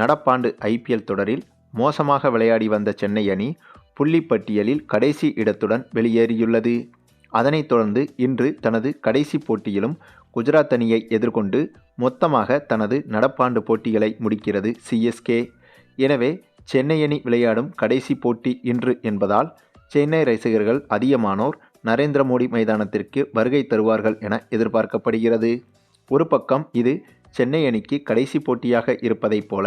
நடப்பாண்டு ஐபிஎல் தொடரில் மோசமாக விளையாடி வந்த சென்னை அணி புள்ளிப்பட்டியலில் கடைசி இடத்துடன் வெளியேறியுள்ளது. அதனைத் தொடர்ந்து இன்று தனது கடைசி போட்டியிலும் குஜராத் அணியை எதிர்கொண்டு மொத்தமாக தனது நடப்பாண்டு போட்டிகளை முடிக்கிறது சிஎஸ்கே எனவே சென்னை அணி விளையாடும் கடைசி போட்டி இன்று என்பதால் சென்னை ரசிகர்கள் அதிகமானோர் நரேந்திர மோடி மைதானத்திற்கு வருகை தருவார்கள் என எதிர்பார்க்கப்படுகிறது. ஒரு பக்கம் இது சென்னை அணிக்கு கடைசி போட்டியாக இருப்பதைப் போல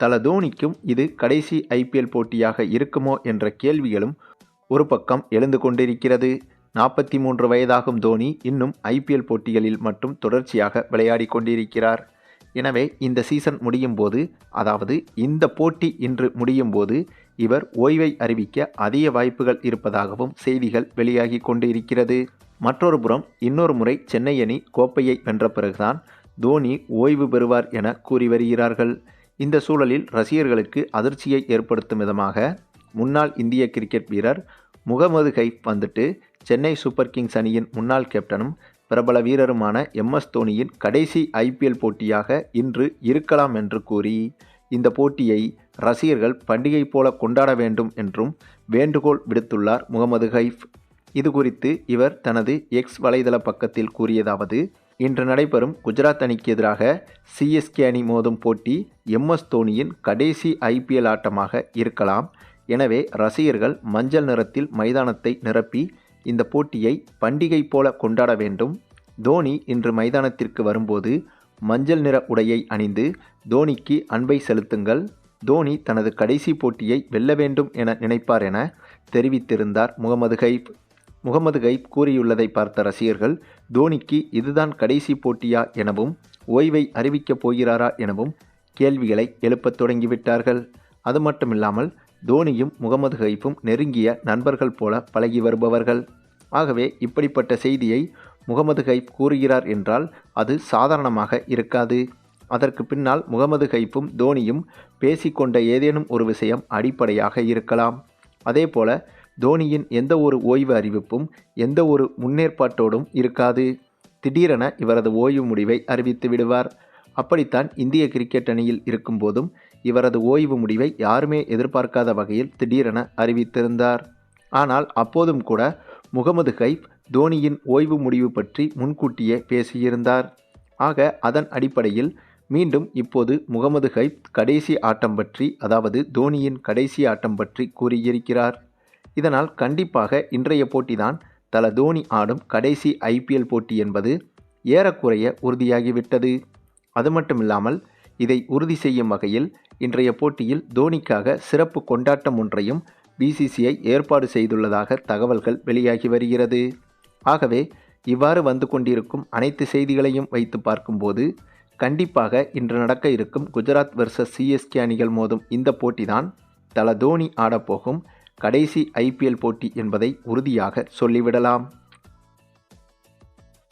தல தோனிக்கும் இது கடைசி ஐபிஎல் போட்டியாக இருக்குமோ என்ற கேள்விகளும் ஒரு பக்கம் எழுந்து கொண்டிருக்கிறது. நாற்பத்தி மூன்று வயதாகும் தோனி இன்னும் ஐபிஎல் போட்டிகளில் மட்டும் தொடர்ச்சியாக விளையாடி கொண்டிருக்கிறார். எனவே இந்த சீசன் முடியும் போது அதாவது இந்த போட்டி இன்று முடியும் போது இவர் ஓய்வை அறிவிக்க அதிக வாய்ப்புகள் இருப்பதாகவும் செய்திகள் வெளியாகி கொண்டிருக்கிறது. மற்றொரு புறம் இன்னொரு முறை சென்னை அணி கோப்பையை வென்ற பிறகுதான் தோனி ஓய்வு பெறுவார் என கூறி வருகிறார்கள். இந்த சூழலில் ரசிகர்களுக்கு அதிர்ச்சியை ஏற்படுத்தும் விதமாக முன்னாள் இந்திய கிரிக்கெட் வீரர் முகமது கைஃப் வந்துட்டு சென்னை சூப்பர் கிங்ஸ் அணியின் முன்னாள் கேப்டனும் பிரபல வீரருமான எம்எஸ் தோனியின் கடைசி ஐபிஎல் போட்டியாக இன்று இருக்கலாம் என்று கூறி இந்த போட்டியை ரசிகர்கள் பண்டிகை போல கொண்டாட வேண்டும் என்றும் வேண்டுகோள் விடுத்துள்ளார் முகமது ஹைஃப் இது குறித்து இவர் தனது எக்ஸ் வலைதள பக்கத்தில் கூறியதாவது இன்று நடைபெறும் குஜராத் அணிக்கு எதிராக சிஎஸ்கே அணி மோதும் போட்டி எம்எஸ் தோனியின் கடைசி ஐபிஎல் ஆட்டமாக இருக்கலாம். எனவே ரசிகர்கள் மஞ்சள் நிறத்தில் மைதானத்தை நிரப்பி இந்த போட்டியை பண்டிகை போல கொண்டாட வேண்டும். தோனி இன்று மைதானத்திற்கு வரும்போது மஞ்சள் நிற உடையை அணிந்து தோனிக்கு அன்பை செலுத்துங்கள். தோனி தனது கடைசி போட்டியை வெல்ல வேண்டும் என நினைப்பார் என தெரிவித்திருந்தார் முகமது கைப். முகமது கைப் கூறியுள்ளதை பார்த்த ரசிகர்கள் தோனிக்கு இதுதான் கடைசி போட்டியா எனவும் ஓய்வை அறிவிக்கப் போகிறாரா எனவும் கேள்விகளை எழுப்பத் தொடங்கிவிட்டார்கள். அது மட்டுமில்லாமல் தோனியும் முகமது கைஃபும் நெருங்கிய நண்பர்கள் போல பழகி வருபவர்கள். ஆகவே இப்படிப்பட்ட செய்தியை முகமது கைப் கூறுகிறார் என்றால் அது சாதாரணமாக இருக்காது. அதற்கு பின்னால் முகமது ஹைப்பும் தோனியும் பேசிக்கொண்ட ஏதேனும் ஒரு விஷயம் அடிப்படையாக இருக்கலாம். அதேபோல தோனியின் எந்த ஒரு ஓய்வு அறிவிப்பும் எந்த ஒரு முன்னேற்பாட்டோடும் இருக்காது. திடீரென இவரது ஓய்வு முடிவை அறிவித்து விடுவார். அப்படித்தான் இந்திய கிரிக்கெட் அணியில் இருக்கும்போதும் இவரது ஓய்வு முடிவை யாருமே எதிர்பார்க்காத வகையில் திடீரென அறிவித்திருந்தார். ஆனால் அப்போதும் கூட முகமது கைப் தோனியின் ஓய்வு முடிவு பற்றி முன்கூட்டியே பேசியிருந்தார். ஆக அதன் அடிப்படையில் மீண்டும் இப்போது முகமது ஹைப் கடைசி ஆட்டம் பற்றி அதாவது தோனியின் கடைசி ஆட்டம் பற்றி கூறியிருக்கிறார். இதனால் கண்டிப்பாக இன்றைய போட்டிதான் தல தோனி ஆடும் கடைசி ஐபிஎல் போட்டி என்பது ஏறக்குறைய உறுதியாகிவிட்டது. அது மட்டுமில்லாமல் இதை உறுதி செய்யும் வகையில் இன்றைய போட்டியில் தோனிக்காக சிறப்பு கொண்டாட்டம் ஒன்றையும் பிசிசிஐ ஏற்பாடு செய்துள்ளதாக தகவல்கள் வெளியாகி வருகிறது. ஆகவே இவ்வாறு வந்து கொண்டிருக்கும் அனைத்து செய்திகளையும் வைத்து பார்க்கும்போது கண்டிப்பாக இன்று நடக்க இருக்கும் குஜராத் வெர்சஸ் சிஎஸ்கே அணிகள் மோதும் இந்த போட்டிதான் தல தோனி ஆடப்போகும் கடைசி ஐபிஎல் போட்டி என்பதை உறுதியாக சொல்லிவிடலாம்.